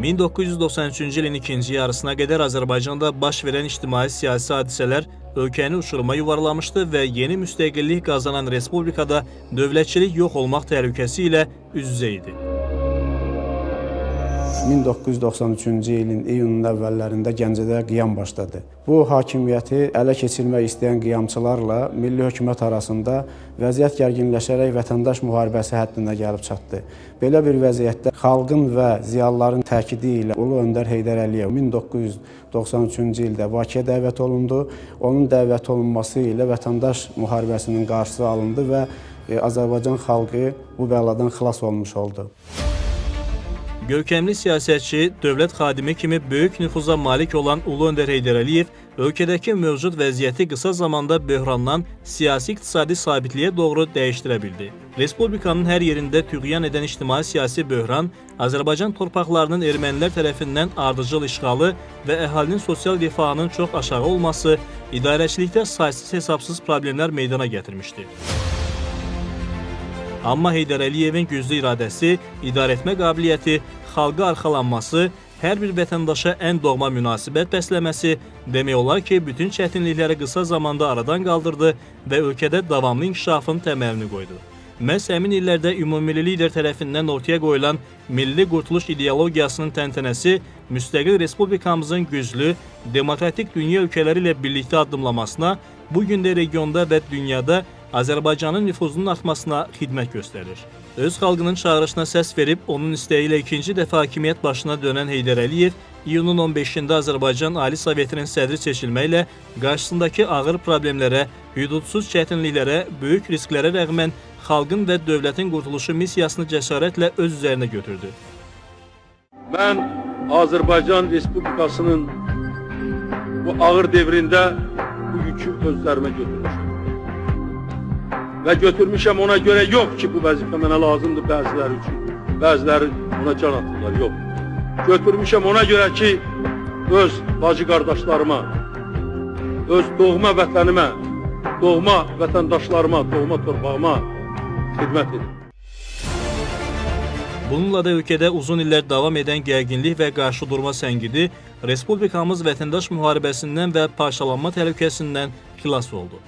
1993-cü ilin ikinci yarısına qədər Azərbaycanda baş verən ictimai-siyasi hadisələr ölkəni uçuruma yuvarlamışdı və yeni müstəqillik qazanan respublikada dövlətçilik yox olmaq təhlükəsi ilə üz-üzə idi. 1993-cü ilin iyunun əvvəllərində Gəncədə qiyam başladı. Bu hakimiyyəti ələ keçirmək istəyən qiyamçılarla milli hökumət arasında vəziyyət gərginləşərək vətəndaş müharibəsi həddinə gəlib çatdı. Belə bir vəziyyətdə xalqın və ziyalıların təkidi ilə Ulu Öndər Heydər Əliyev 1993-cü ildə Bakıya dəvət olundu. Onun dəvət olunması ilə vətəndaş müharibəsinin qarşısı alındı və e, Azərbaycan xalqı bu bəladan xilas olmuş oldu. Görkəmli siyasətçi, dövlət xadimi kimi böyük nüfuza malik olan Ulu Öndər Heydər Əliyev ölkədəki mövcud vəziyyəti qısa zamanda böhrandan siyasi-iqtisadi sabitliyə doğru dəyişdirə bildi. Respublikanın hər yerində tüğyan edən ictimai-siyasi böhran Azərbaycan torpaqlarının ermənilər tərəfindən ardıcıl işğalı və əhalinin sosial rifahının çox aşağı olması idarəçilikdə saysız-hesabsız problemlər meydana gətirmişdi. Amma Heydər Əliyevin güclü iradəsi, idarəetmə qabiliyyəti, xalqa arxalanması, hər bir vətəndaşa ən doğma münasibət bəsləməsi demək olar ki, bütün çətinlikləri qısa zamanda aradan qaldırdı və ölkədə davamlı inkişafın təməlini qoydu. Məhz həmin illərdə ümumilli lider tərəfindən ortaya qoyulan milli qurtuluş ideologiyasının təntənəsi müstəqil respublikamızın güclü, demokratik dünya ölkələri ilə birlikdə addımlamasına, bu gün də regionda və dünyada Azərbaycanın nüfuzunun artmasına xidmət göstərir. Öz xalqının çağırışına səs verib onun istəyi ilə ikinci dəfə hakimiyyət başına dönən Heydər Əliyev iyunun 15-də Azərbaycan Ali Sovetinin sədri seçilməklə qarşısındakı ağır problemlərə, hüdudsuz çətinliklərə, böyük risklərə rəğmən xalqın və dövlətin qurtuluşu missiyasını cəsarətlə öz üzərinə götürdü. Mən Azərbaycan Respublikasının bu ağır devrində bu yükü özlərimə götürmüşəm. Və götürmüşəm ona görə yox ki, bu vəzifə mənə lazımdır bəziləri üçün. Bəziləri ona can atırlar, yox. Götürmüşəm ona görə ki, öz bacı qardaşlarıma, öz doğma vətənimə, doğma vətəndaşlarıma, doğma torpağıma xidmət edim. Bununla da ölkədə uzun illər davam edən gərginlik və qarşıdurma səngidi respublikamız vətəndaş müharibəsindən və parçalanma təhlükəsindən xilas oldu.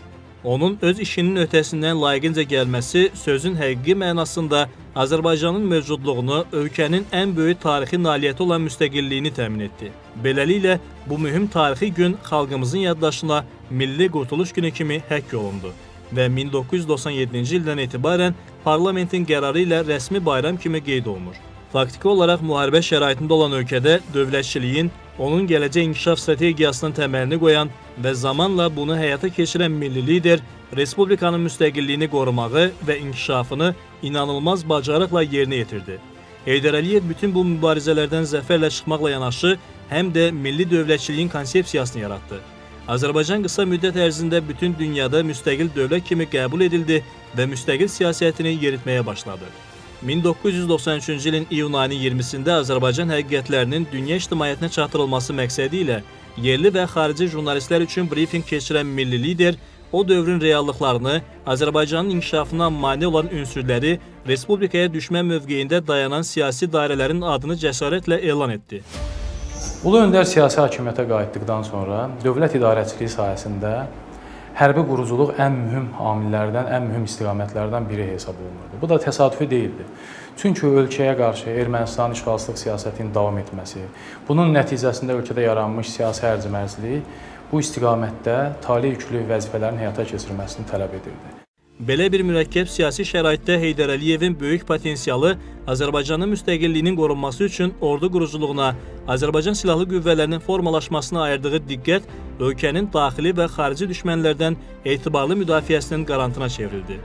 Onun öz işinin ötəsindən layiqincə gəlməsi sözün həqiqi mənasında Azərbaycanın mövcudluğunu, ölkənin ən böyük tarixi nailiyyəti olan müstəqilliyini təmin etdi. Beləliklə, bu mühüm tarixi gün xalqımızın yaddaşına Milli Qurtuluş Günü kimi həkk olundu və 1997-ci ildən etibarən parlamentin qərarı ilə rəsmi bayram kimi qeyd olunur. Faktiki olaraq müharibə şəraitində olan ölkədə dövlətçiliyin, onun gələcək inkişaf strategiyasının təməlini qoyan və zamanla bunu həyata keçirən milli lider respublikanın müstəqilliyini qorumağı və inkişafını inanılmaz bacarıqla yerinə yetirdi. Heydər Əliyev bütün bu mübarizələrdən zəfərlə çıxmaqla yanaşı, həm də milli dövlətçiliyin konsepsiyasını yaratdı. Azərbaycan qısa müddət ərzində bütün dünyada müstəqil dövlət kimi qəbul edildi və müstəqil siyasətini yeritməyə başladı. 1993-cü ilin iyun ayının 20-sində Azərbaycan həqiqətlərinin dünya ictimaiyyətinə çatdırılması məqsədi ilə yerli və xarici jurnalistlər üçün brifinq keçirən milli lider o dövrün reallıqlarını, Azərbaycanın inkişafına mane olan ünsürləri, respublikaya düşmə mövqeyində dayanan siyasi dairələrin adını cəsarətlə elan etdi. Ulu Öndər siyasi hakimiyyətə qayıtdıqdan sonra dövlət idarəçiliyi sahəsində hərbi quruculuq ən mühüm amillərdən, ən mühüm istiqamətlərdən biri hesab olunurdu. Bu da təsadüfi deyildi. Çünki ölkəyə qarşı Ermənistan işğalçılıq siyasətinin davam etməsi, bunun nəticəsində ölkədə yaranmış siyasi hərc-mərclik bu istiqamətdə tali yüklü vəzifələrin həyata keçirilməsini tələb edirdi. Belə bir mürəkkəb siyasi şəraitdə Heydər Əliyevin böyük potensialı Azərbaycanın müstəqilliyinin qorunması üçün ordu quruculuğuna, Azərbaycan Silahlı Qüvvələrinin formalaşmasına ayırdığı diqqət ölkənin daxili və xarici düşmənlərdən etibarlı müdafiəsinin qarantına çevrildi.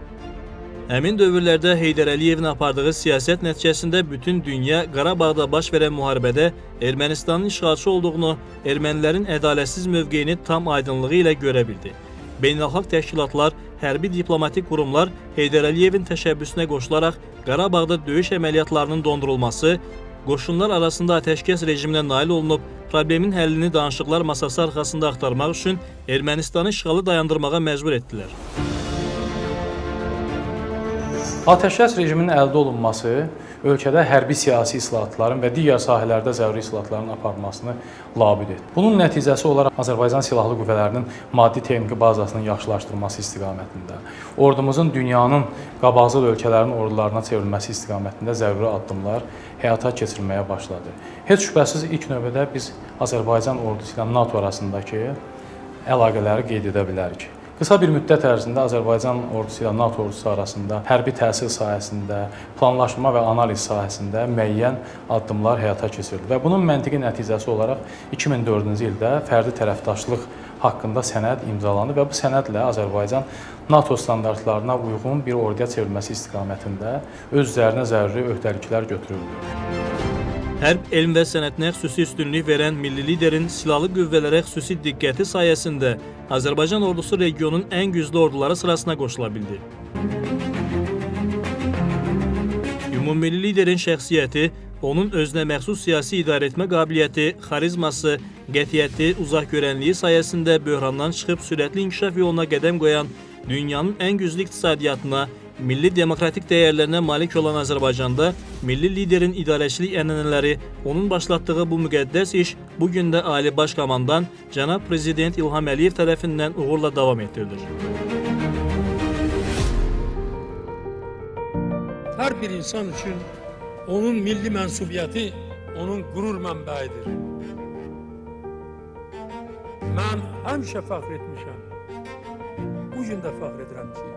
Həmin dövrlərdə Heydər Əliyevin apardığı siyasət nəticəsində bütün dünya Qarabağda baş verən müharibədə Ermənistanın işğalçı olduğunu, ermənilərin ədalətsiz mövqeyini tam aydınlığı ilə görə bildi. Beynəlxalq təşkilatlar, hərbi diplomatik qurumlar Heydər Əliyevin təşəbbüsünə qoşularaq Qarabağda döyüş əməliyyatlarının dondurulması, qoşunlar arasında atəşkəs rejiminə nail olunub, problemin həllini danışıqlar masası arxasında axtarmaq üçün Ermənistanı işğalı dayandırmağa məcbur etdilər. Atəşkəs rejiminin əldə olunması ölkədə hərbi siyasi islahatların və digər sahələrdə zəruri islahatların aparılmasını labüd etdi. Bunun nəticəsi olaraq Azərbaycan Silahlı Qüvvələrinin maddi texniki bazasının yaxşılaşdırılması istiqamətində, ordumuzun dünyanın qabaqcıl ölkələrin ordularına çevrilməsi istiqamətində zəruri addımlar həyata keçirilməyə başladı. Heç şübhəsiz ilk növbədə biz Azərbaycan ordusu ilə NATO arasındakı əlaqələri qeyd edə bilərik. Qısa bir müddət ərzində Azərbaycan ordusu ilə NATO ordusu arasında hərbi təhsil sahəsində, planlaşma və analiz sahəsində müəyyən addımlar həyata keçirildi və bunun məntiqi nəticəsi olaraq 2004-cü ildə fərdi tərəfdaşlıq haqqında sənəd imzalandı və bu sənədlə Azərbaycan NATO standartlarına uyğun bir orduya çevrilməsi istiqamətində öz üzərinə zəruri öhdəliklər götürüldü. Hərb elm və sənətinə xüsusi üstünlük verən milli liderin silahlı qüvvələrə xüsusi diqqəti sayəsində Azərbaycan ordusu regionun ən güclü orduları sırasına qoşula bildi. Ümummilli liderin şəxsiyyəti, onun özünə məxsus siyasi idarəetmə qabiliyyəti, xarizması, qətiyyəti, uzaqgörənliyi sayəsində böhrandan çıxıb sürətli inkişaf yoluna qədəm qoyan dünyanın ən güclü iqtisadiyyatına, milli demokratik dəyərlərinə malik olan Azərbaycanda milli liderin idarəçilik ənənələri, onun başlatdığı bu müqəddəs iş bu də Ali Baş Komandan cənab prezident İlham Əliyev tərəfindən uğurla davam etdirilir. Her bir insan için onun milli mensubiyeti onun gurur mənbəyidir. Mən həmişə fəxr etmişəm. Bu gün də fəxr edirəm ki,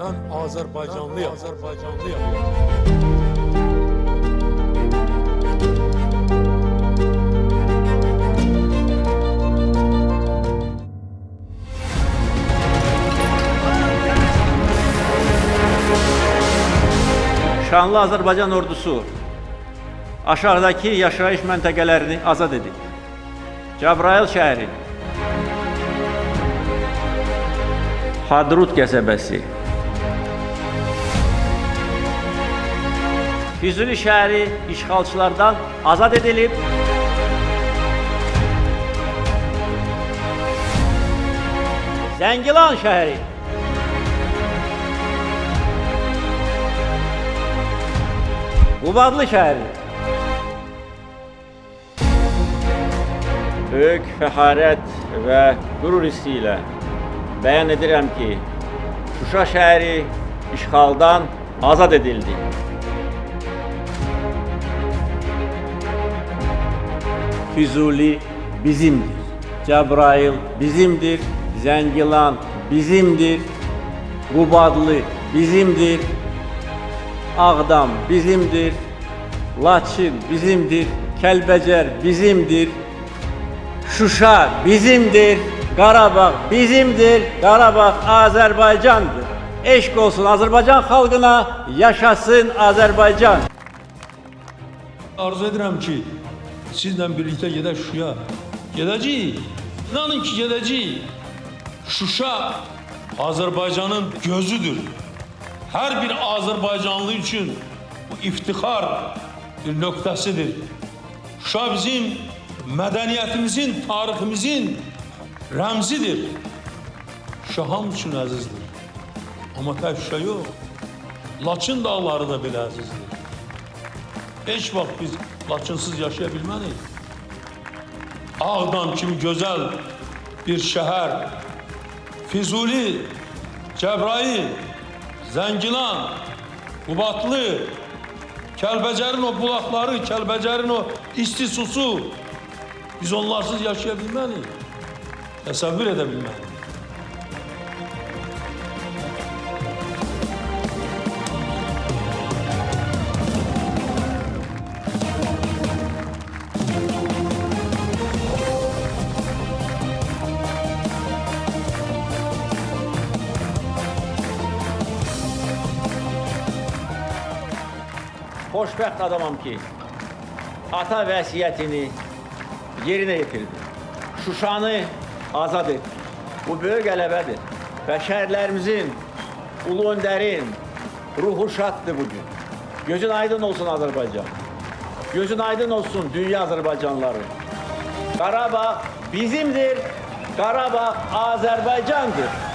mən Azərbaycanlıyam. Azərbaycanlıyam. Şanlı Azərbaycan ordusu aşağıdakı yaşayış məntəqələrini azad edib. Cəbrayıl şəhəri, Hadrut qəsəbəsi, Füzuli şəhəri işğalçılardan azad edilib. Zəngilan şəhəri, Qubadlı şəhəri. Böyük fəxarət və qürur hissi ilə bəyan edirəm ki, Şuşa şəhəri işğaldan azad edildi. Füzuli bizimdir. Cəbrayıl bizimdir. Zəngilan bizimdir. Qubadlı bizimdir. Ağdam bizimdir. Laçın bizimdir. Kəlbəcər bizimdir. Şuşa bizimdir. Qarabağ bizimdir. Qarabağ Azərbaycandır. Eşq olsun Azərbaycan xalqına, yaşasın Azərbaycan. Arzu edirəm ki, sizlə birlikdə gedək Şuşaya. Gedəcəyik. İnanın ki, gedəcəyik. Şuşa Azərbaycanın gözüdür. Hər bir Azərbaycanlı üçün bu iftixar bir nöqtəsidir. Şuşa bizim mədəniyyətimizin, tariximizin rəmzidir. Şuşa hamı üçün əzizdir. Amma tək Şuşa yox. Laçın dağları da belə əzizdir. Heç vaxt biz Laçınsız yaşaya bilmərik. Ağdam kimi gözəl bir şəhər, Füzuli, Cəbrayil, Zəngilan, Qubadlı, Kəlbəcərin o bulaqları, Kəlbəcərin o isti susu biz onlarsız yaşaya bilmərik. Təsəvvür Xoşbəxt adamam ki, ata vəsiyyətini yerinə yetirdi. Şuşanı azad etdi. Bu böyük qələbədir. Və şəhərlərimizin, ulu öndərin ruhu şaddır bugün. Gözün aydın olsun Azərbaycan. Gözün aydın olsun dünya Azərbaycanları. Qarabağ bizimdir. Qarabağ Azərbaycandır.